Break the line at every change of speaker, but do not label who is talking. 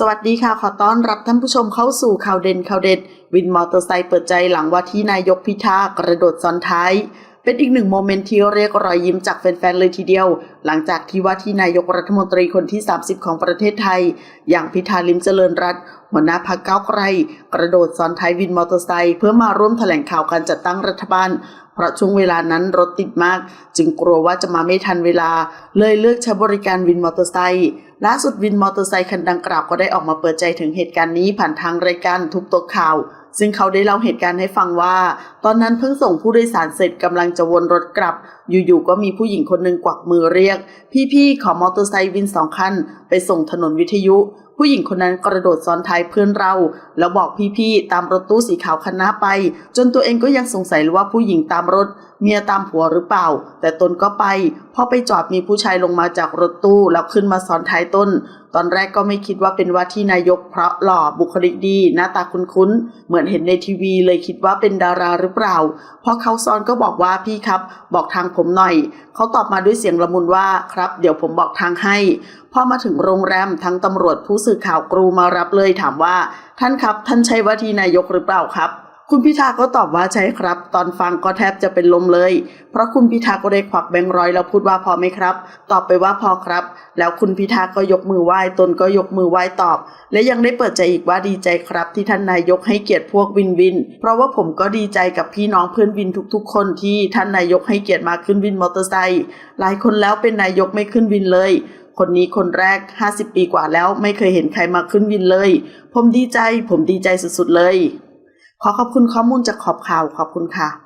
สวัสดีค่ะ ขอต้อนรับท่านผู้ชมเข้าสู่ข่าวเด่นข่าวเด็ด วินมอเตอร์ไซค์เปิดใจหลังว่าที่นายกพิธากระโดดซ้อนท้าย เป็นอีกหนึ่งโมเมนต์ที่เรียกรอยยิ้มจากแฟนๆเลยทีเดียว หลังจากที่ว่าที่นายกรัฐมนตรีคนที่ 30 ของประเทศไทย อย่างพิธาลิมเจริญรัตหัวหน้าพรรคก้าไกล กระโดดซ้อนท้ายวินมอเตอร์ไซค์เพื่อมาร่วมแถลงข่าวการจัดตั้งรัฐบาล เพราะช่วงเวลานั้นรถติดมาก จึงกลัวว่าจะมาไม่ทันเวลา เลยเลือกใช้บริการวินมอเตอร์ไซค์ล่าสุดวินมอเตอร์ไซค์คันดังกล่าวก็ได้ออกมาเปิดใจถึงเหตุการณ์นี้ผ่านทางรายการทุกต๊ะข่าว ซึ่งเขาได้เล่าเหตุการณ์ให้ฟังว่า ตอนนั้นเพิ่งส่งผู้โดยสารเสร็จกำลังจะวนรถกลับ อยู่ๆก็มีผู้หญิงคนหนึ่งกวักมือเรียก พี่ๆขอมอเตอร์ไซค์วินสองคันไปส่งถนนวิทยุ ผู้หญิงคนนั้นกระโดดซ้อนท้ายเพื่อนเรา แล้วบอกพี่ๆตามรถตู้สีขาวคันหน้าไป จนตัวเองก็ยังสงสัยเลยว่าผู้หญิงตามรถ เมียตามผัวหรือเปล่า แต่ตนก็ไปพอไปจอดมีผู้ชายลงมาจากรถตู้แล้วขึ้นมาซ้อนท้ายต้น ตอนแรกก็ไม่คิดว่าเป็นว่าที่นายกเพราะหล่อบุคลิกดี หน้าตาคุ้นๆ เหมือนเห็นในทีวีเลยคิดว่าเป็นดาราหรือเปล่าพอเขาซ้อนก็บอกว่าพี่ครับ บอกทางผมหน่อย เขาตอบมาด้วยเสียงละมุนว่าครับ เดี๋ยวผมบอกทางให้พอมาถึงโรงแรมทั้งตำรวจผู้สื่อข่าวกรูมารับเลยถามว่า ท่านครับ ท่านใช่ว่าที่นายกหรือเปล่าครับ คุณพิธาก็ตอบว่าใช่ครับ ตอนฟังก็แทบจะเป็นลมเลย เพราะคุณพิธาก็ได้ควักแบงค์ร้อยแล้วพูดว่าพอไหมครับ ตอบไปว่าพอครับ แล้วคุณพิธาก็ยกมือไหว้ตนก็ยกมือไหว้ตอบ และยังได้เปิดใจอีกว่าดีใจครับ ที่ท่านนายกให้เกียรติพวกวินวิน เพราะว่าผมก็ดีใจกับพี่น้องเพื่อนวินทุกๆ คนที่ท่านนายกให้เกียรติมาขึ้นวินมอเตอร์ไซค์หลายคนแล้วเป็นนายกไม่ขึ้นวินเลยคนนี้คนแรก 50 ปีกว่าแล้วไม่เคยเห็นใครมาขึ้นวินเลย ผมดีใจ ผมดีใจสุดๆเลย ขอขอบคุณข้อมูลจากขอบข่าวขอบคุณค่ะ